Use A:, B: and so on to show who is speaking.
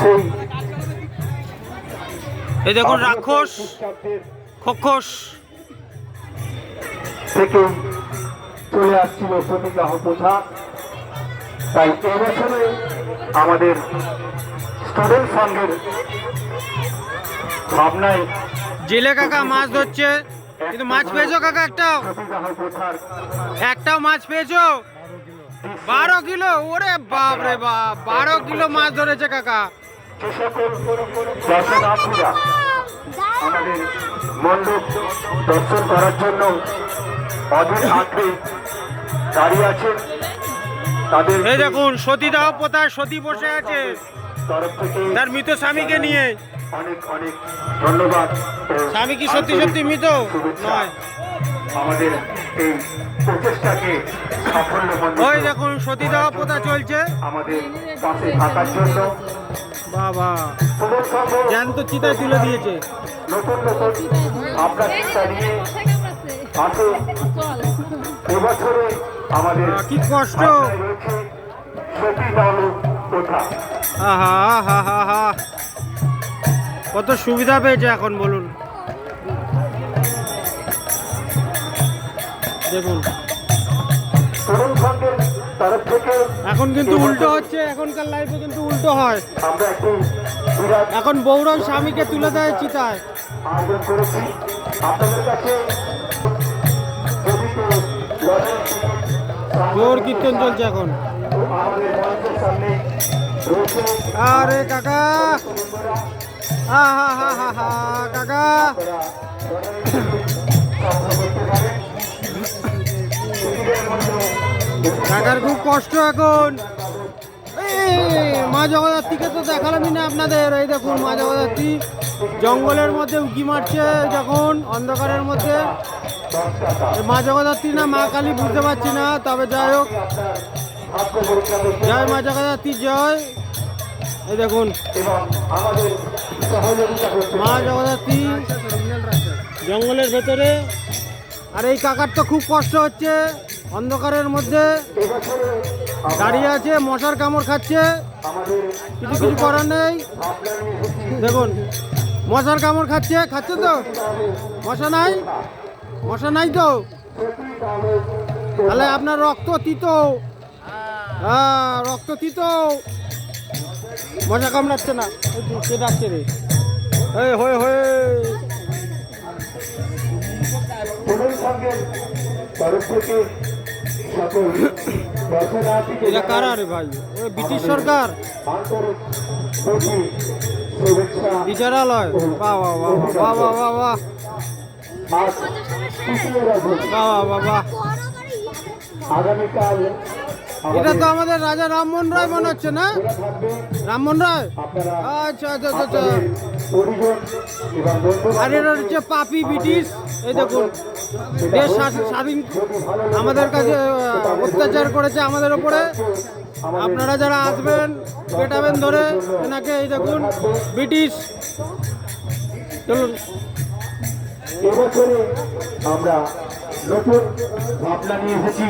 A: সেই
B: এই দেখুন রাক্ষস খক্ষস
A: থেকে চলে আসছিল সতীদাহ প্রথা। তাই এবছরে আমাদের স্টুডেন্ট সংঘের ভাবনায়
B: জেলে কাকা মাছ ধরছে কিন্তু মাছ পেয়েছ কাকা একটাও? একটাও মাছ পেয়েছ? বারো কিলো? ওরে বাপ রে বাপ বারো কিলো মাছ ধরেছে কাকা।
A: যে সকল দর্শনার্থীরা আমাদের মণ্ডপ দর্শন করার জন্য অধীর দাঁড়িয়ে আছেন। তাদের
B: এই দেখুন সতীদাহ পোতায় সতী বসে আছে। তার মৃত স্বামীকে নিয়ে।
A: অনেক অনেক ধন্যবাদ।
B: স্বামী কি সত্যি সত্যি মৃত? নয়।
A: আমাদের এই প্রচেষ্টাকে সাফল্য
B: ওই দেখুন সতীদাহ চলছে?
A: আমাদের পাশে থাকার জন্য
B: বাবা, জ্যান্ত তুলে দিয়েছে।
A: নতুন নতুন নিয়ে আসে এবছরে আমাদের
B: কি কষ্ট।
A: ভাবনায় রয়েছে সতী দাহ প্রথা
B: আহা। হা হা হা কত সুবিধা পেয়েছে এখন, বলুন। দেখুন। এখন কিন্তু উল্টো হচ্ছে এখনকার লাইফে কিন্তু উল্টো হয়। এখন বৌরব স্বামীকে তুলে দেয় চিতায়। জোর কীর্তন চলছে এখন। আরে কাকা! হা হা হা হা হা কাকা! কাকার খুব কষ্ট এখন। মা জগদ্ধাত্রীকে তো দেখালামই না আপনাদের। এই দেখুন মা জগদ্ধাত্রী জঙ্গলের মধ্যে উঁকি মারছে যখন, অন্ধকারের মধ্যে। মা জগদ্ধাত্রী না মা কালী বুঝতে পারছি না, তবে যাই হোক। জয় মা জগদ্ধাত্রী, জয়। এই দেখুন, মা জগদ্ধাত্রী জঙ্গলের ভেতরে। আর এই কাকার তো খুব কষ্ট হচ্ছে। অন্ধকারের মধ্যে দাঁড়িয়ে আছে, মশার কামড় খাচ্ছে। কিছু কিছু করার নেই। দেখুন, মশার কামড় খাচ্ছে খাচ্ছে তো? মশা নাই? মশা নাই তো? তাহলে আপনার রক্ত তিত। হ্যাঁ রক্ত তিত। মশা কামড়াচ্ছে না। কে ডাকছে রে। এই, হয়ে হয়ে।
A: তরফ থেকে
B: এরা কারা রে ভাই ব্রিটিশ সরকার। বিচারালয়।
A: আগামীকাল
B: এটা তো আমাদের রাজা রামমোহন রায় মনে হচ্ছে না? রামমোহন রায়? আচ্ছা আচ্ছা আচ্ছা আচ্ছা। আর এটা হচ্ছে পাপি ব্রিটিশ। এই দেখুন দেশ স্বাধীন আমাদের কাছে অত্যাচার করেছে আমাদের ওপরে আপনারা যারা আসবেন পেটাবেন ধরে এনাকে এই দেখুন ব্রিটিশ। চলুন।
A: এবছরে আমরা নতুন ভাবনা নিয়ে এসেছি।